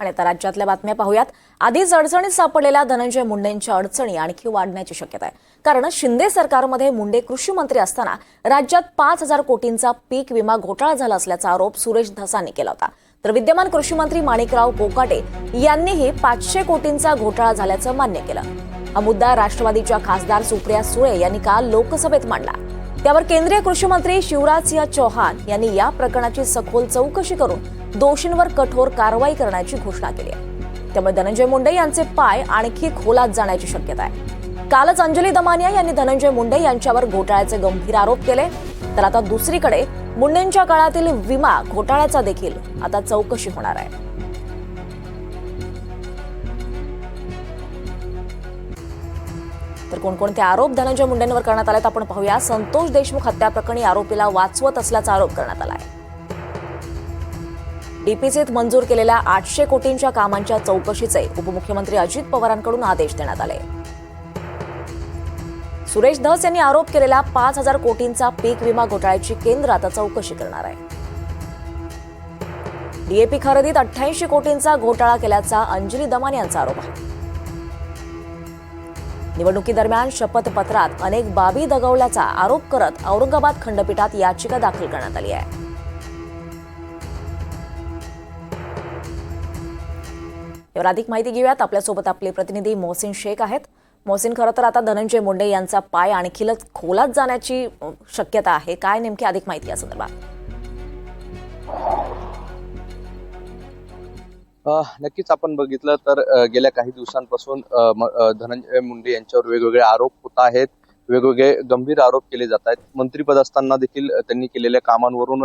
आणि आता राज्यातल्या बातम्या पाहूयात. आधीच अडचणीत सापडलेल्या धनंजय मुंडेंच्या अडचणी आणखी वाढण्याची शक्यता आहे. कारण शिंदे सरकारमध्ये मुंडे कृषी मंत्री असताना राज्यात पाच हजार कोटींचा पीक विमा घोटाळा झाला असल्याचा आरोप सुरेश धसांनी केला होता. तर विद्यमान कृषी मंत्री माणिकराव कोकाटे यांनीही पाचशे कोटींचा घोटाळा झाल्याचं मान्य केलं. हा मुद्दा राष्ट्रवादीच्या खासदार सुप्रिया सुळे यांनी काल लोकसभेत मांडला. त्यावर केंद्रीय कृषी मंत्री शिवराज सिंह चौहान यांनी या प्रकरणाची सखोल चौकशी करून दोषींवर कठोर कारवाई करण्याची घोषणा केली आहे. त्यामुळे धनंजय मुंडे यांचे पाय आणखी खोलात जाण्याची शक्यता आहे. कालच अंजली दमानिया यांनी धनंजय मुंडे यांच्यावर घोटाळ्याचे गंभीर आरोप केले. तर आता दुसरीकडे मुंडेंच्या काळातील विमा घोटाळ्याचा देखील आता चौकशी होणार आहे. तर कोणकोणते आरोप धनंजय मुंडेंवर करण्यात आलेत आपण पाहूया. संतोष देशमुख हत्या प्रकरणी आरोपीला वाचवत असल्याचा आरोप करण्यात आला आहे डीपीसीत मंजूर केलेल्या आठशे कोटींच्या कामांच्या चौकशीचे उपमुख्यमंत्री अजित पवारांकडून आदेश देण्यात आले. सुरेश धस यांनी आरोप केलेला पाच हजार कोटींचा पीक विमा घोटाळ्याची केंद्र आता चौकशी करणार आहे. डीएपी खरेदीत अठ्ठ्याऐंशी कोटींचा घोटाळा केल्याचा अंजली दमान यांचा आरोप आहे. निवडणुकीदरम्यान शपथपत्रात अनेक बाबी दगवल्याचा आरोप करत औरंगाबाद खंडपीठात याचिका दाखल करण्यात आली आहे. यावर अधिक माहिती घेऊयात. आपल्यासोबत आपले प्रतिनिधी मोहसिन शेख आहेत. मोहसिन खरं तर आता धनंजय मुंडे यांचा पाय आणखीनच खोलात जाण्याची शक्यता आहे. काय नेमकी अधिक माहिती या संदर्भात? नक्कीच आपण बघितलं तर गेल्या काही दिवसांपासून धनंजय मुंडे यांच्यावर वेगवेगळे आरोप होत आहेत वेगवेगळे गंभीर आरोप केले जात आहेत. मंत्रीपद असताना देखील त्यांनी केलेल्या कामांवरून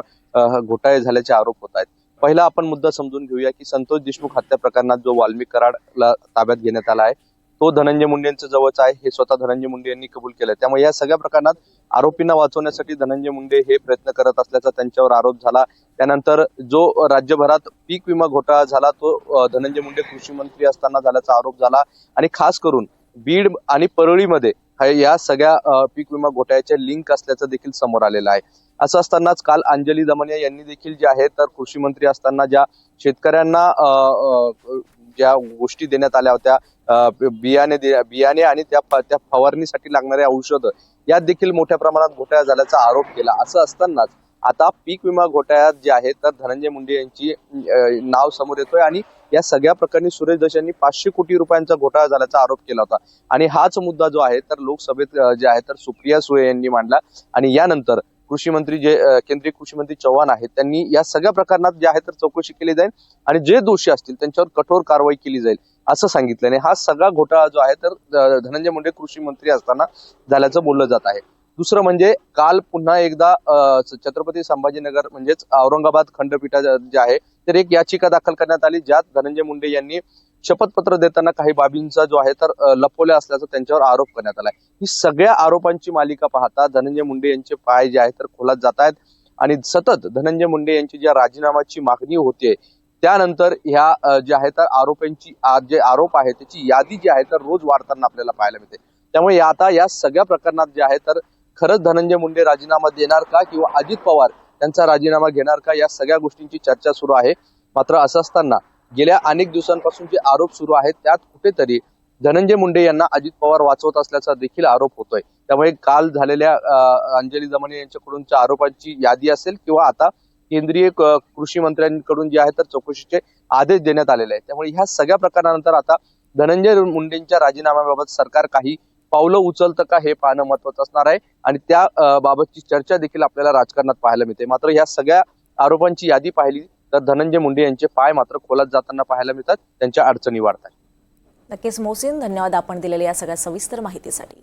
घोटाळे झाल्याचे आरोप होत आहेत. पहिला आपण मुद्दा समजून घेऊया की संतोष देशमुख हत्या प्रकरणात जो वाल्मिक कराडला ताब्यात घेण्यात आला आहे तो धनंजय मुंडेंच्या जवळच आहे. हे स्वतः धनंजय मुंडे यांनी कबूल केलं त्यामुळे या सगळ्या प्रकरणात आरोपींना वाचवण्यासाठी धनंजय मुंडे हे प्रयत्न करत असल्याचा त्यांच्यावर आरोप झाला. त्यानंतर जो राज्यभरात पीक विमा घोटाळा झाला तो धनंजय मुंडे कृषी मंत्री असताना झाल्याचा आरोप झाला. आणि खास करून बीड आणि परळीमध्ये या सगळ्या पीक विमा घोटाळ्याच्या लिंक असल्याचं देखील समोर आलेलं आहे. असं असतानाच काल अंजली दमनिया यांनी देखील जे आहे तर कृषी मंत्री असताना ज्या शेतकऱ्यांना अ, ज्या गोष्टी देण्यात आल्या होत्या बियाणे बियाणे आणि त्या त्या फवारणीसाठी लागणारे औषधं यात देखील मोठ्या प्रमाणात घोटाळा झाल्याचा आरोप केला. असं असतानाच आता पीक विमा घोटाळ्यात जे आहे तर धनंजय मुंडे यांची नाव समोर येतोय आणि या सगळ्या प्रकरणी सुरेश दस यांनी पाचशे कोटी रुपयांचा घोटाळा झाल्याचा आरोप केला होता. आणि हाच मुद्दा जो आहे तर लोकसभेत जे आहे तर सुप्रिया सुळे यांनी मांडला. आणि यानंतर कृषी मंत्री जे केंद्रीय कृषी मंत्री चव्हाण आहेत त्यांनी या सगळ्या प्रकरणात जे आहे तर चौकशी केली जाईल आणि जे दोषी असतील त्यांच्यावर कठोर कारवाई केली जाईल असं सांगितलं आणि हा सगळा घोटाळा जो आहे तर धनंजय मुंडे कृषी मंत्री असताना झाल्याचं बोललं जात आहे. दुसरं म्हणजे काल पुन्हा एकदा छत्रपती संभाजीनगर म्हणजेच औरंगाबाद खंडपीठा जे आहे तर एक याचिका दाखल करण्यात आली ज्यात धनंजय मुंडे यांनी शपथपत्र देताना काही बाबींचा जो आहे तर लपवल्या असल्याचा त्यांच्यावर आरोप करण्यात आलाय. ही सगळ्या आरोपांची मालिका पाहता धनंजय मुंडे यांचे पाय जे आहेत तर खोलात जात आहेत. आणि सतत धनंजय मुंडे यांची ज्या राजीनामाची मागणी होते त्यानंतर ह्या जे आहे तर आरोपांची जे आरोप आहे त्याची यादी जी आहे तर रोज वाढताना आपल्याला पाहायला मिळते. त्यामुळे आता या सगळ्या प्रकरणात जे आहे तर खरंच धनंजय मुंडे राजीनामा देणार का किंवा अजित पवार त्यांचा राजीनामा घेणार का या सगळ्या गोष्टींची चर्चा सुरू आहे. मात्र असं असताना गेल्या अनेक दिवसांपासून जे आरोप सुरू आहेत त्यात कुठेतरी धनंजय मुंडे यांना अजित पवार वाचवत असल्याचा देखील आरोप होतोय. त्यामुळे काल झालेल्या अंजली जमाने यांच्याकडूनच्या आरोपांची यादी असेल किंवा आता केंद्रीय कृषी मंत्र्यांकडून जे आहे तर चौकशीचे आदेश देण्यात आलेले आहेत. त्यामुळे ह्या सगळ्या प्रकारानंतर आता धनंजय मुंडेंच्या राजीनाम्याबाबत सरकार काही पावलं उचलतं का हे पाहणं महत्वाचं असणार आहे. आणि त्या बाबतची चर्चा देखील आपल्याला राजकारणात पाहायला मिळते. मात्र या सगळ्या आरोपांची यादी पाहिली तर धनंजय मुंडे यांचे पाय मात्र खोलात जाताना पाहायला मिळतात. त्यांच्या अडचणी वाढतात नक्कीच मोहसिन धन्यवाद आपण दिलेल्या या सगळ्या सविस्तर माहितीसाठी.